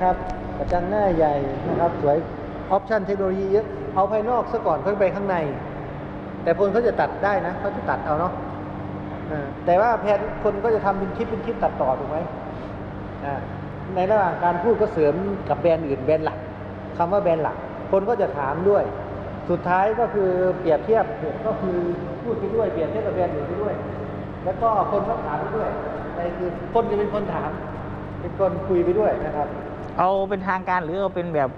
นะครับกระจังหน้าใหญ่นะครับสวยออปชันเทคโนโลยีเยอะเอาภายนอกซะก่อนค่อยไปข้างใน แต่คนเขาจะตัดได้นะเขาจะตัดเอาเนาะแต่ว่าแพนคนก็จะทำเป็นคลิปเป็นคลิปตัดต่อถูกไหมในระหว่างการพูดก็เสริมกับแบรนด์อื่นแบรนด์หลักคำว่าแบรนด์หลัก คนก็จะถามด้วย สุดท้ายก็คือเปรียบเทียบก็คือพูดไปด้วยเปรียบเทียบกับแบรนด์อื่นไปด้วย แล้วก็คนก็ถามไปด้วยอะไรคือคนจะเป็นคนถาม เป็นคนคุยไปด้วยนะครับ เอาเป็นทางการหรือเอาเป็นแบบ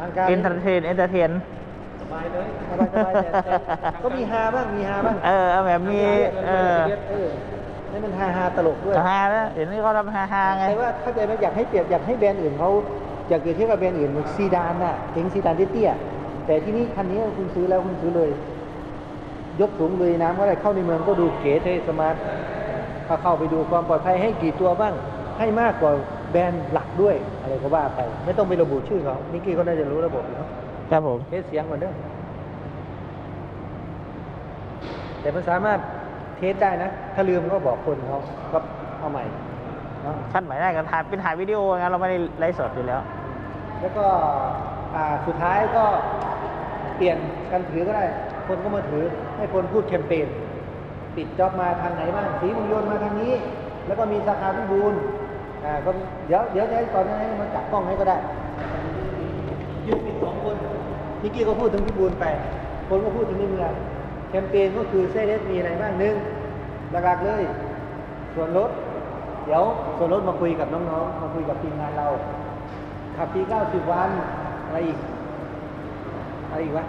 ทางการเอนเตอร์เทนเอนเตอร์เทนสบายเลยสบายสบายแต่แต่ก็มีฮาบ้างมีฮาบ้างเออเอาแบบมีเออเออให้มันฮาฮาตลกด้วยฮาแล้วเห็นนี่เขาทำฮาฮาๆไงแต่ว่าเข้าใจไหมอยากให้เปรียบอยากให้แบรนด์อื่นเขาอยากเกิดเทียบกับแบรนด์อื่นเหมือนซีดานน่ะเก๋งซีดานเตี้ยๆแต่ที่นี่คันนี้คุณซื้อแล้วคุณซื้อเลย ยกสูงเลยน้ำก็ได้เข้าในเมืองก็ดูเก๋เท่สมาร์ทถ้าเข้าไปดูความปลอดภัยให้กี่ตัวบ้าง ให้มากกว่าแบรนด์หลักด้วยอะไรก็ว่าไป ไม่ต้องไประบุชื่อเขานิกกี้เขาน่าจะรู้ระบบอยู่เนอะครับผมเทสเสียงก่อนเด้อแต่มันสามารถเทสได้นะ ถ้าลืมก็บอกคนเขาก็เอาใหม่เนาะขั้นหมายได้ก็ถ่ายเป็นถ่ายวิดีโองั้นเราไม่ได้ไลฟ์สดอยู่แล้ว แล้วก็อ่าสุดท้ายก็เปลี่ยนกันถือก็ได้ คนก็มาถือให้คนพูดแคมเปญปิดจ็อบมาทางไหนบ้างสีเมุงยนต์มาทางนี้ แล้วก็มีสาขาพิบูล อ่าก็เดี๋ยวเดี๋ยวให้ตอนนั้นให้มันจับกล้องให้ก็ได้ยืนปิดสองคนนิกกี้ก็พูดถึงพิบูลไป คนก็พูดถึงในเมืองแคมเปญก็คือเซเดสมีอะไรบ้างหนึ่งหลักๆเลย ส่วนลด เดี๋ยวส่วนลดมาคุยกับน้องๆ มาคุยกับทีมงานเรา ขับปี90 วัน อะไรอีก อะไรอีกวะ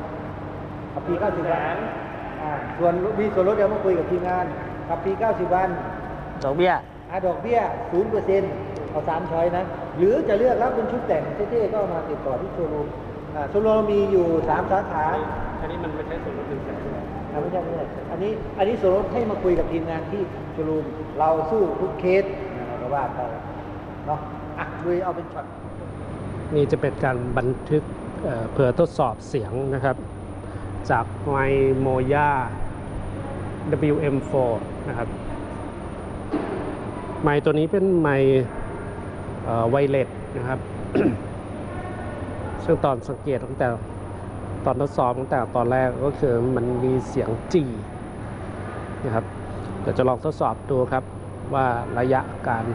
ขับปี90 วันอ่าส่วนมีส่วนลดเดี๋ยวมาคุยกับทีมงาน ขับปี90 วัน ดอกเบี้ย อาดอกเบี้ย0%เอาสามช้อยนะ หรือจะเลือกรับเป็นชุดแต่งเท่ๆก็มาติดต่อที่โชว์รูมอ่าโชว์รูมมีอยู่3สาขา อันนี้มันไม่ใช่ส่วนลดหนึ่งแสนด้วยอ่าไม่ใช่ไม่ใช่อันนี้อันนี้ส่วนลดให้มาคุยกับทีมงานที่โชว์รูมเราสู้ทุกเคสนะเราก็ว่าไปเนาะอะลุยเอาเป็นช็อตนี่จะเป็นการบันทึกเอ่อเพื่อทดสอบเสียงนะครับ จากไมโมยา WM4 นะครับ ไมค์ตัวนี้เป็นไมค์ไวเลสนะครับ ซึ่งตอนสังเกตตั้งแต่ตอนทดสอบตั้งแต่ตอนแรกก็คือมันมีเสียงจีนะครับเดี๋ยวจะลองทดสอบดูครับว่าระยะการ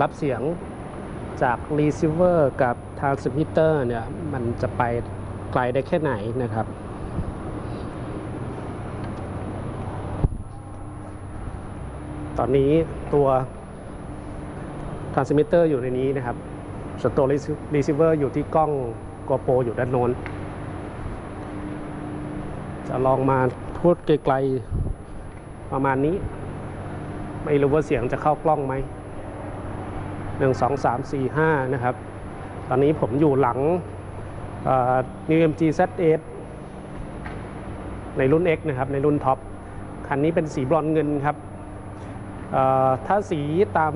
รับเสียงจาก receiver กับ transmitter เนี่ย มันจะไปไกลได้แค่ไหนนะครับ ตอนนี้ตัว transmitter อยู่ในนี้นะครับส่วนตัว receiver อยู่ที่กล้อง GoPro อยู่ด้านโน้น จะลองมาพูดไกลๆประมาณนี้ ไม่รู้ว่าเสียงจะเข้ากล้องไหมหนึ่งสองสามสี่ห้านะครับ ตอนนี้ผมอยู่หลังเอ่อ New MG Z8 ในรุ่น X นะครับ ในรุ่นท็อป คันนี้เป็นสีบรอนเงินครับ ถ้าสีตาม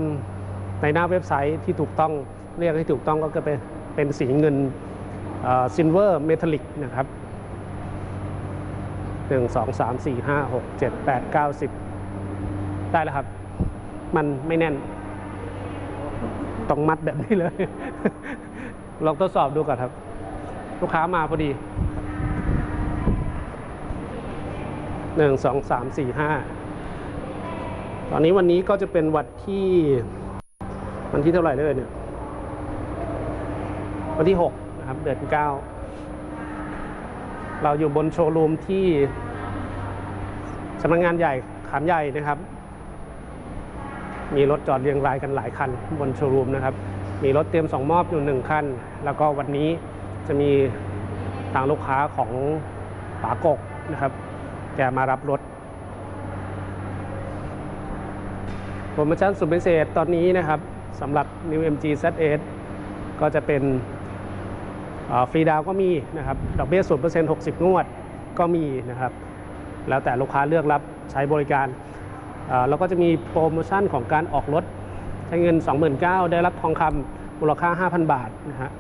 ในหน้าเว็บไซต์ที่ถูกต้องเรียกให้ถูกต้องก็จะเป็นเป็นสีเงินซิลเวอร์เมทัลลิกนะครับหนึ่งสองสามสี่ห้าหกเจ็ดแปดเก้าสิบได้แล้วครับ มันไม่แน่น ต้องมัดแบบนี้เลย ลองทดสอบดูก่อนครับ ลูกค้ามาพอดีหนึ่งสองสามสี่ห้า ตอนนี้วันนี้ก็จะเป็นวันที่ วันที่เท่าไหร่เลยเนี่ย วันที่ 6 นะครับ เดือน9 เราอยู่บนโชว์รูมที่สำนักงานใหญ่ขามใหญ่นะครับ มีรถจอดเรียงรายกันหลายคัน บนโชว์รูมนะครับ มีรถเตรียมส่งมอบอยู่หนึ่งคัน แล้วก็วันนี้จะมีทางลูกค้าของป๋ากกนะครับ แกมารับรถ โปรโมชั่นสุดพิเศษตอนนี้นะครับสำหรับ New MG Z8 ก็จะเป็นฟรีดาวก็มีนะครับดอกเบี้ย0% 60งวดก็มีนะครับ แล้วแต่ลูกค้าเลือกรับใช้บริการเอ่อแล้วก็จะมีโปรโมชั่นของการออกรถ ใช้เงิน 29,000 ได้รับทองคำมูลค่า 5,000 บาทนะฮะ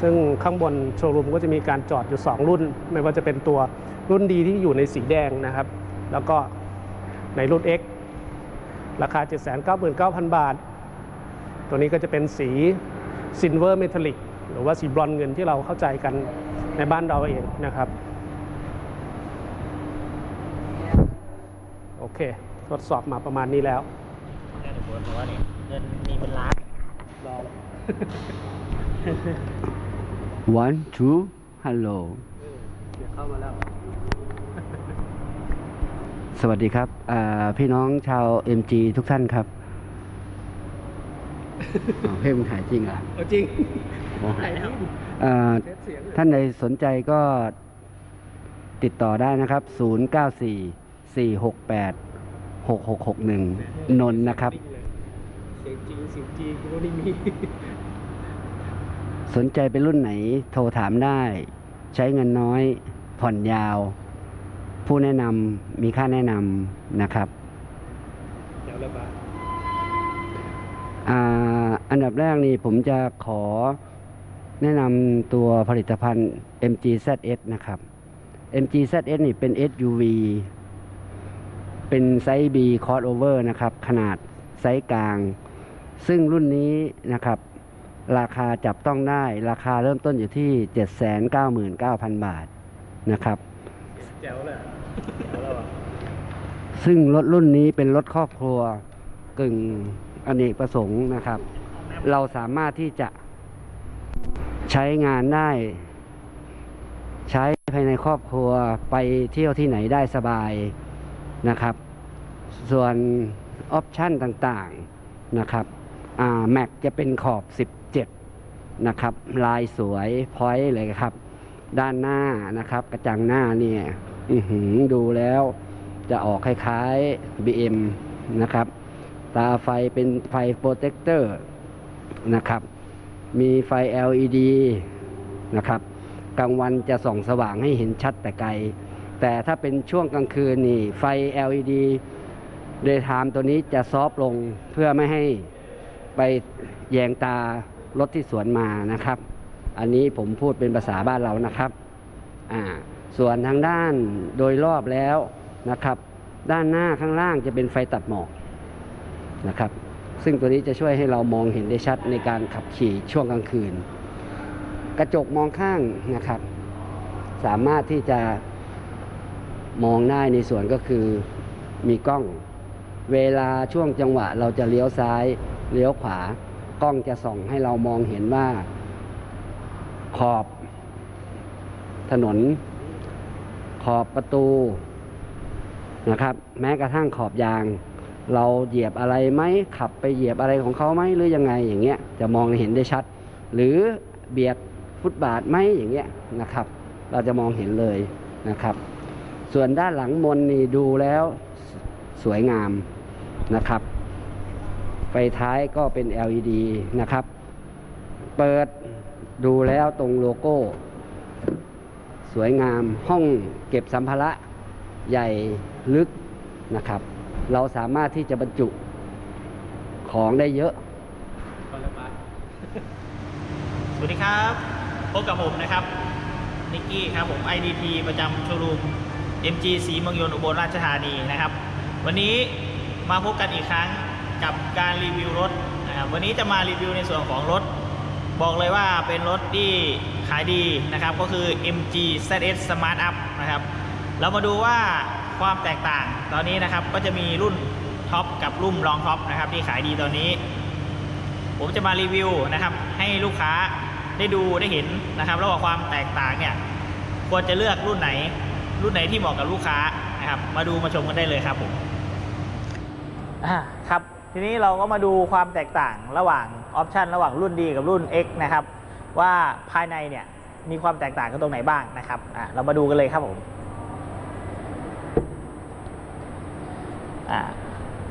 ซึ่งข้างบนโชว์รูมก็จะมีการจอดอยู่ 2 รุ่น ไม่ว่าจะเป็นตัวรุ่นดีที่อยู่ในสีแดงนะครับ แล้วก็ในรุ่น X ราคา 799,000 บาท ตัวนี้ก็จะเป็นสีซิลเวอร์เมทัลลิกหรือว่าสีบรอนซ์เงินที่เราเข้าใจกันในบ้านเราเองนะครับ โอเค ทดสอบมาประมาณนี้แล้วแค่หนึ่งคนว่านี่เงินมีเป็นล้านลอง one two hello เดี๋ยวเข้ามาแล้ว สวัสดีครับอ่าพี่น้องชาว MG ทุกท่านครับอ้าวเฮ้ยมึงถ่ายจริงเหรอเอาจริงโอ้ถ่ายแล้วอ่าเทสเสียงท่านใดสนใจก็ติดต่อได้นะครับ 094 468 6661 นนท์นะครับ เสียงจริงเสียงจริงกูนี่มี สนใจเป็นรุ่นไหนโทรถามได้ ใช้เงินน้อยผ่อนยาว ผู้แนะนำมีค่าแนะนำนะครับเดี๋ยวระบายอ่าอันดับแรกนี่ผมจะขอแนะนำตัวผลิตภัณฑ์ MGZS นะครับ MGZS นี่เป็น SUV เป็นไซส์ B crossover นะครับ ขนาดไซส์กลาง ซึ่งรุ่นนี้นะครับ ราคาจับต้องได้ ราคาเริ่มต้นอยู่ที่ 799,000 บาทนะครับแจ๋วเลยแจ๋วแล้วอะซึ่งรถรุ่นนี้เป็นรถครอบครัวกึ่งอเนกประสงค์นะครับ เราสามารถที่จะใช้งานได้ ใช้ภายในครอบครัวไปเที่ยวที่ไหนได้สบายนะครับ ส่วนออปชันต่างๆนะครับแม็กจะเป็นขอบ 17 นะครับ ลายสวยพอยต์เลยครับ ด้านหน้านะครับ กระจังหน้าเนี่ย อืดูแล้วจะออกคล้ายๆ BM นะครับ ตาไฟเป็นไฟโปรเทคเตอร์นะครับ มีไฟ LED นะครับ กลางวันจะส่องสว่างให้เห็นชัดแต่ไกล แต่ถ้าเป็นช่วงกลางคืนนี่ ไฟ LED เดย์ไทม์ตัวนี้จะซอฟต์ลงเพื่อไม่ให้ไปแยงตารถที่สวนมานะครับ อันนี้ผมพูดเป็นภาษาบ้านเรานะครับ อ่า ส่วนทางด้านโดยรอบแล้วนะครับ ด้านหน้าข้างล่างจะเป็นไฟตัดหมอกนะครับ ซึ่งตัวนี้จะช่วยให้เรามองเห็นได้ชัดในการขับขี่ช่วงกลางคืน กระจกมองข้างนะครับ สามารถที่จะมองได้ในส่วนก็คือมีกล้อง เวลาช่วงจังหวะเราจะเลี้ยวซ้ายเลี้ยวขวากล้องจะส่องให้เรามองเห็นว่าขอบถนน ขอบประตูนะครับ แม้กระทั่งขอบยาง เราเหยียบอะไรไหมขับไปเหยียบอะไรของเขาไหมหรือยังไงอย่างเงี้ยจะมองเห็นได้ชัด หรือเบียดฟุตบาทไหมอย่างเงี้ยนะครับ เราจะมองเห็นเลยนะครับ ส่วนด้านหลังมนนี่ดูแล้วสวยงามนะครับ ไฟท้ายก็เป็น LED นะครับ เปิดดูแล้วตรงโลโก้ สวยงาม ห้องเก็บสัมภาระใหญ่ลึกนะครับ เราสามารถที่จะบรรจุของได้เยอะ สวัสดีครับ พบกับผมนะครับนิกกี้ครับผม IDP ประจำโชว์รูม MG สีเมืองยนต์อุบลราชธานีนะครับ วันนี้มาพบกันอีกครั้งกับการรีวิวรถนะครับวันนี้จะมารีวิวในส่วนของรถ บอกเลยว่าเป็นรถที่ขายดีนะครับ ก็คือ MG ZS Smart Up นะครับ เรามาดูว่าความแตกต่างตอนนี้นะครับก็จะมีรุ่นท็อปกับรุ่นรองท็อปนะครับที่ขายดีตอนนี้ ผมจะมารีวิวนะครับ ให้ลูกค้าได้ดูได้เห็นนะครับระหว่างความแตกต่างเนี่ยควรจะเลือกรุ่นไหน รุ่นไหนที่เหมาะกับลูกค้านะครับ มาดูมาชมกันได้เลยครับผมครับ ทีนี้เราก็มาดูความแตกต่างระหว่างออปชันระหว่างรุ่นดีกับรุ่น X นะครับว่าภายในเนี่ยมีความแตกต่างกันตรงไหนบ้างนะครับอะเรามาดูกันเลยครับผมอ่า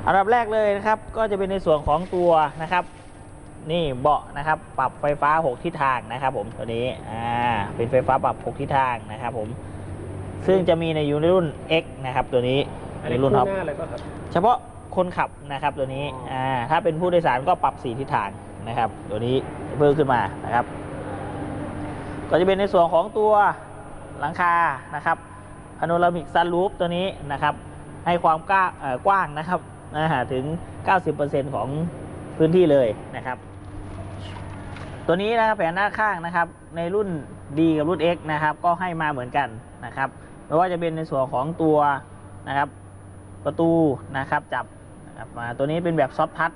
อันดับแรกเลยนะครับก็จะเป็นในส่วนของตัวนะครับนี่เบาะนะครับปรับไฟฟ้า 6 ทิศทางนะครับผมตัวนี้อ่าเป็นไฟฟ้าปรับ 6 ทิศทางนะครับผมซึ่งจะมีในอยู่ในรุ่น X นะครับตัวนี้อันในนี้รุ่นท็อปคู่หน้าเลยป่ะครับเฉพาะ คนขับนะครับตัวนี้อ๋ออ่อ่าถ้าเป็นผู้โดยสารก็ปรับ4ทิศทางนะครับ ตัวนี้เพิ่มขึ้นมานะครับ ก็จะเป็นในส่วนของตัวหลังคานะครับพาโนรามิกซันรูฟตัวนี้นะครับ ให้ความกว้างเอ่อกว้างนะครับอ่าถึง 90%ของพื้นที่เลยนะครับ ตัวนี้นะครับแผงหน้าข้างนะครับ ในรุ่น D กับรุ่น X นะครับ ก็ให้มาเหมือนกันนะครับไม่ว่าจะเป็นในส่วนของตัวนะครับ ประตูนะครับจับ นะครับมาตัวนี้เป็นแบบซอฟทัช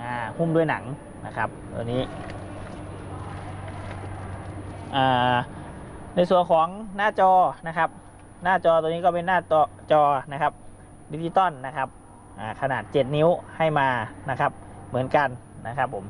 อ่าหุ้มด้วยหนังนะครับตัวนี้อ่าในส่วนของหน้าจอนะครับ หน้าจอตัวนี้ก็เป็นหน้าจอจอนะครับดิจิตอลนะครับอ่าขนาด 7 นิ้วให้มานะครับ เหมือนกันนะครับผม